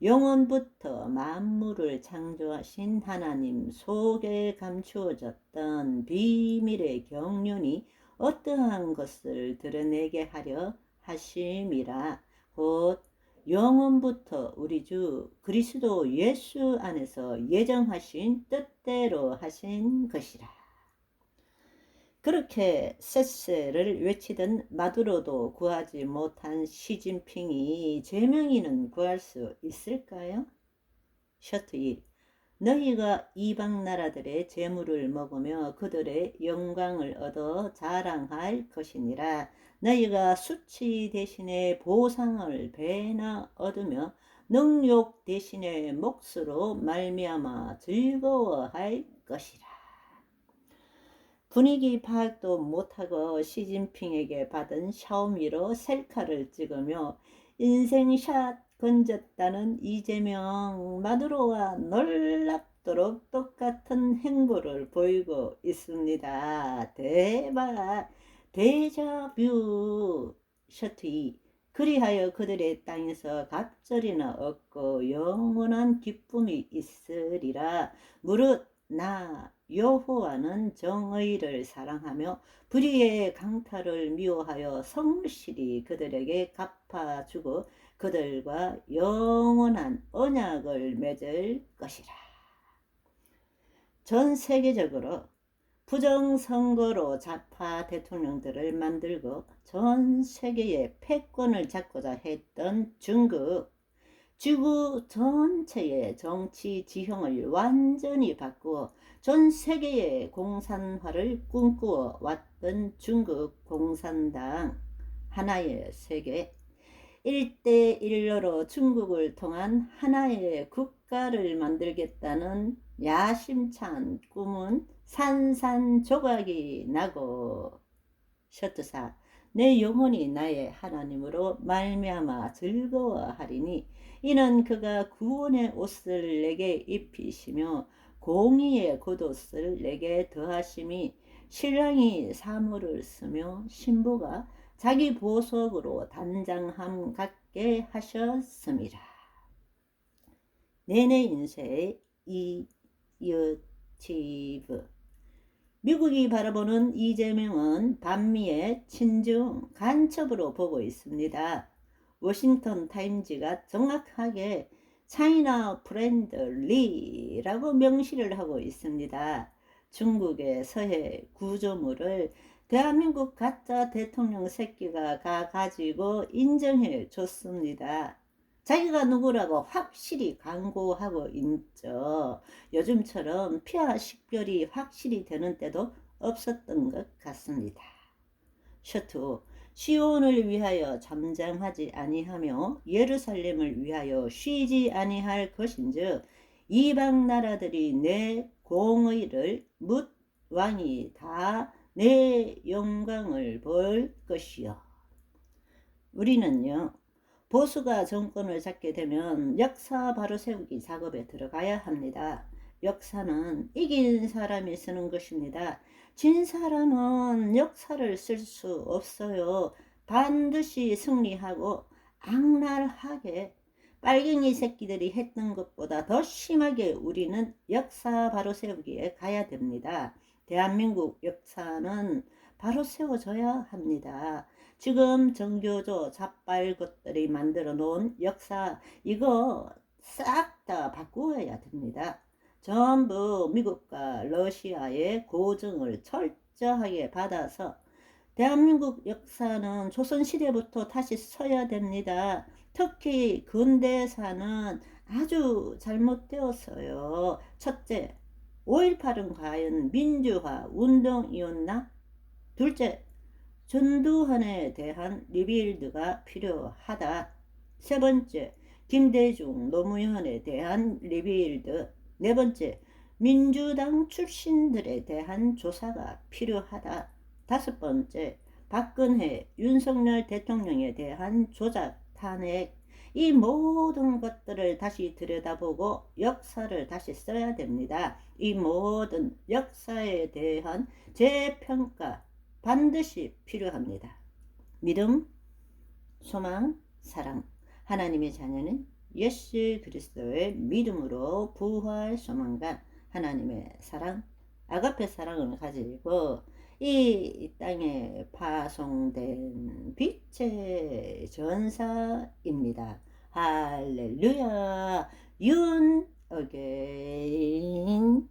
영원부터 만물을 창조하신 하나님 속에 감추어졌던 비밀의 경륜이 어떠한 것을 드러내게 하려 하심이라 곧 영원부터 우리 주 그리스도 예수 안에서 예정하신 뜻대로 하신 것이라. 그렇게 쎄쎄를 외치던 마두로도 구하지 못한 시진핑이 제명이는 구할 수 있을까요? 셔트 1. 너희가 이방 나라들의 재물을 먹으며 그들의 영광을 얻어 자랑할 것이니라. 너희가 수치 대신에 보상을 배나 얻으며 능욕 대신에 몫으로 말미암아 즐거워할 것이라. 분위기 파악도 못하고 시진핑에게 받은 샤오미로 셀카를 찍으며 인생샷 건졌다는 이재명 마두로와 놀랍도록 똑같은 행보를 보이고 있습니다. 대박. 데자뷰. 셔트 2 그리하여 그들의 땅에서 갑절이나 얻고 영원한 기쁨이 있으리라. 무릇 나 여호와는 정의를 사랑하며 불의의 강탈을 미워하여 성실히 그들에게 갚아주고 그들과 영원한 언약을 맺을 것이라. 전 세계적으로 부정선거로 좌파 대통령들을 만들고 전 세계의 패권을 잡고자 했던 중국 지구 전체의 정치 지형을 완전히 바꾸어 전 세계의 공산화를 꿈꾸어 왔던 중국 공산당 하나의 세계. 1대 1로 중국을 통한 하나의 국가를 만들겠다는 야심찬 꿈은 산산조각이 나고 셔트사 내 영혼이 나의 하나님으로 말미암아 즐거워하리니 이는 그가 구원의 옷을 내게 입히시며 공의의 겉옷을 내게 더하심이 신랑이 사물을 쓰며 신부가 자기 보석으로 단장함 같게 하셨습니다. 내내 인쇄의 이유티브 미국이 바라보는 이재명은 반미의 친중 간첩으로 보고 있습니다. 워싱턴 타임즈가 정확하게 차이나 프렌들리라고 명시를 하고 있습니다. 중국의 서해 구조물을 대한민국 가짜 대통령 새끼가 가 가지고 인정해 줬습니다. 자기가 누구라고 확실히 광고하고 있죠. 요즘처럼 피하 식별이 확실히 되는 때도 없었던 것 같습니다. 셔트 시온을 위하여 잠잠하지 아니하며 예루살렘을 위하여 쉬지 아니할 것인즉 이방 나라들이 내 공의를 묻 왕이 다 내 영광을 볼 것이요. 우리는요 보수가 정권을 잡게 되면 역사 바로 세우기 작업에 들어가야 합니다. 역사는 이긴 사람이 쓰는 것입니다. 진 사람은 역사를 쓸 수 없어요. 반드시 승리하고 악랄하게 빨갱이 새끼들이 했던 것보다 더 심하게 우리는 역사 바로 세우기에 가야 됩니다. 대한민국 역사는 바로 세워져야 합니다. 지금 정교조 자빨 것들이 만들어 놓은 역사 이거 싹 다 바꾸어야 됩니다. 전부 미국과 러시아의 고증을 철저하게 받아서 대한민국 역사는 조선시대부터 다시 서야 됩니다. 특히 근대사는 아주 잘못되었어요. 첫째, 5.18은 과연 민주화 운동이었나? 둘째, 전두환에 대한 리빌드가 필요하다. 세 번째, 김대중, 노무현에 대한 리빌드. 네 번째, 민주당 출신들에 대한 조사가 필요하다. 다섯 번째, 박근혜, 윤석열 대통령에 대한 조작, 탄핵, 이 모든 것들을 다시 들여다보고 역사를 다시 써야 됩니다. 이 모든 역사에 대한 재평가 반드시 필요합니다. 믿음, 소망, 사랑. 하나님의 자녀는 예수 그리스도의 믿음으로 부활 소망과 하나님의 사랑, 아가페 사랑을 가지고 이 땅에 파송된 빛의 전사입니다. 할렐루야. 윤 어게인